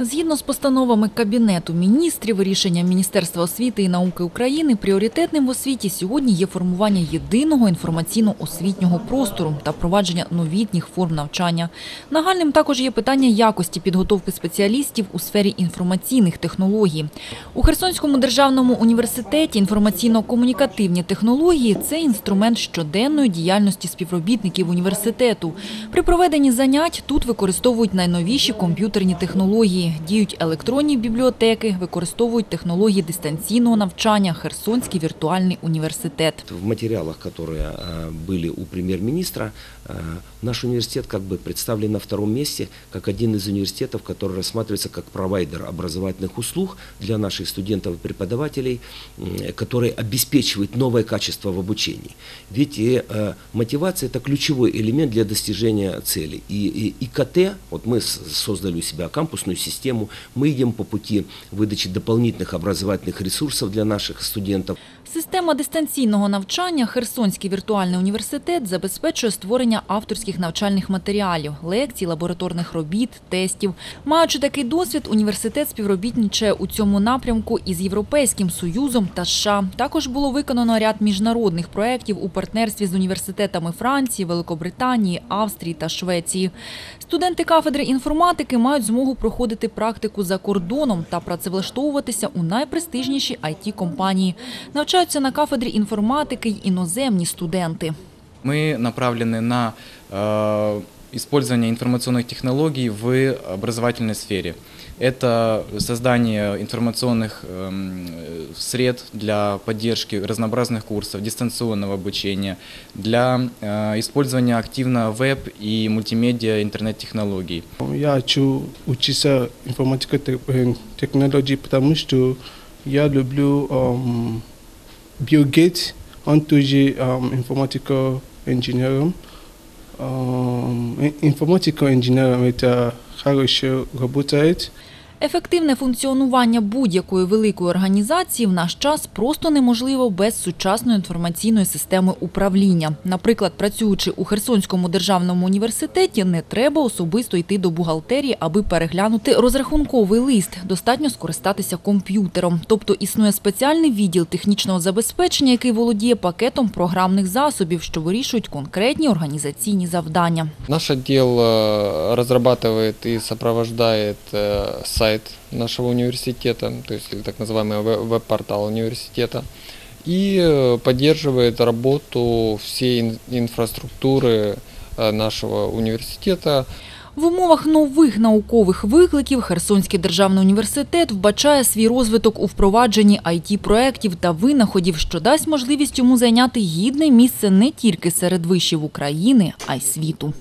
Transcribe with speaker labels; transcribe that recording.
Speaker 1: Згідно з постановами Кабінету міністрів, рішенням Міністерства освіти і науки України, пріоритетним в освіті сьогодні є формування єдиного інформаційно-освітнього простору та впровадження новітніх форм навчання. Нагальним також є питання якості підготовки спеціалістів у сфері інформаційних технологій. У Херсонському державному університеті інформаційно-комунікативні технології – це інструмент щоденної діяльності співробітників університету. При проведенні занять тут використовують найновіші комп'ютерні технології, діють електронні бібліотеки, використовують технології дистанційного навчання Херсонський віртуальний університет.
Speaker 2: В материалах, которые э, были у премьер-министра, э, наш университет как бы представлен на втором месте, как один из университетов, который рассматривается как провайдер образовательных услуг для наших студентов и преподавателей, м, который обеспечивает новое качество в обучении. Ведь э, мотивация – это ключевой элемент для достижения целей. И, и ИКТ, вот мы с- создали у себя кампусную систему, мы идем по пути выдачи дополнительных образовательных ресурсов для наших студентов.
Speaker 1: Система дистанційного навчання Херсонський віртуальний університет забезпечує створення авторських навчальних матеріалів, лекцій, лабораторних робіт, тестів. Маючи такий досвід, університет співробітничає у цьому напрямку із Європейським Союзом та США. Також було виконано ряд міжнародних проєктів у партнерстві з університетами Франції, Великобританії, Австрії та Швеції. Студенти кафедри інформатики мають змогу проходити практику за кордоном та працевлаштовуватися у найпрестижніші it компанії Навчаються на кафедрі інформатики й іноземні студенти.
Speaker 3: Мы направлены на э, использование информационных технологий в образовательной сфере. Это создание информационных эм, сред для поддержки разнообразных курсов, дистанционного обучения, для э, использования активно веб и мультимедиа интернет-технологий.
Speaker 4: Я хочу учиться информатика технологии, потому что я люблю Biogate the um, Informatical Engineering. Um, informatical Engineering with uh, Harusho Robotoid.
Speaker 1: Ефективне функціонування будь-якої великої організації в наш час просто неможливо без сучасної інформаційної системи управління. Наприклад, працюючи у Херсонському державному університеті, не треба особисто йти до бухгалтерії, аби переглянути розрахунковий лист. Достатньо скористатися комп'ютером. Тобто існує спеціальний відділ технічного забезпечення, який володіє пакетом програмних засобів, що вирішують конкретні організаційні завдання.
Speaker 5: Наш отдел э, разрабатывает и сопровождает э, сайт нашего университета, то есть или так называемый ве- веб-портал университета, и э, поддерживает работу всей ин- инфраструктуры э, нашего университета,
Speaker 1: В умовах нових наукових викликів Херсонський державний університет вбачає свій розвиток у впровадженні IT-проєктів та винаходів, що дасть можливість йому зайняти гідне місце не тільки серед вишів України, а й світу.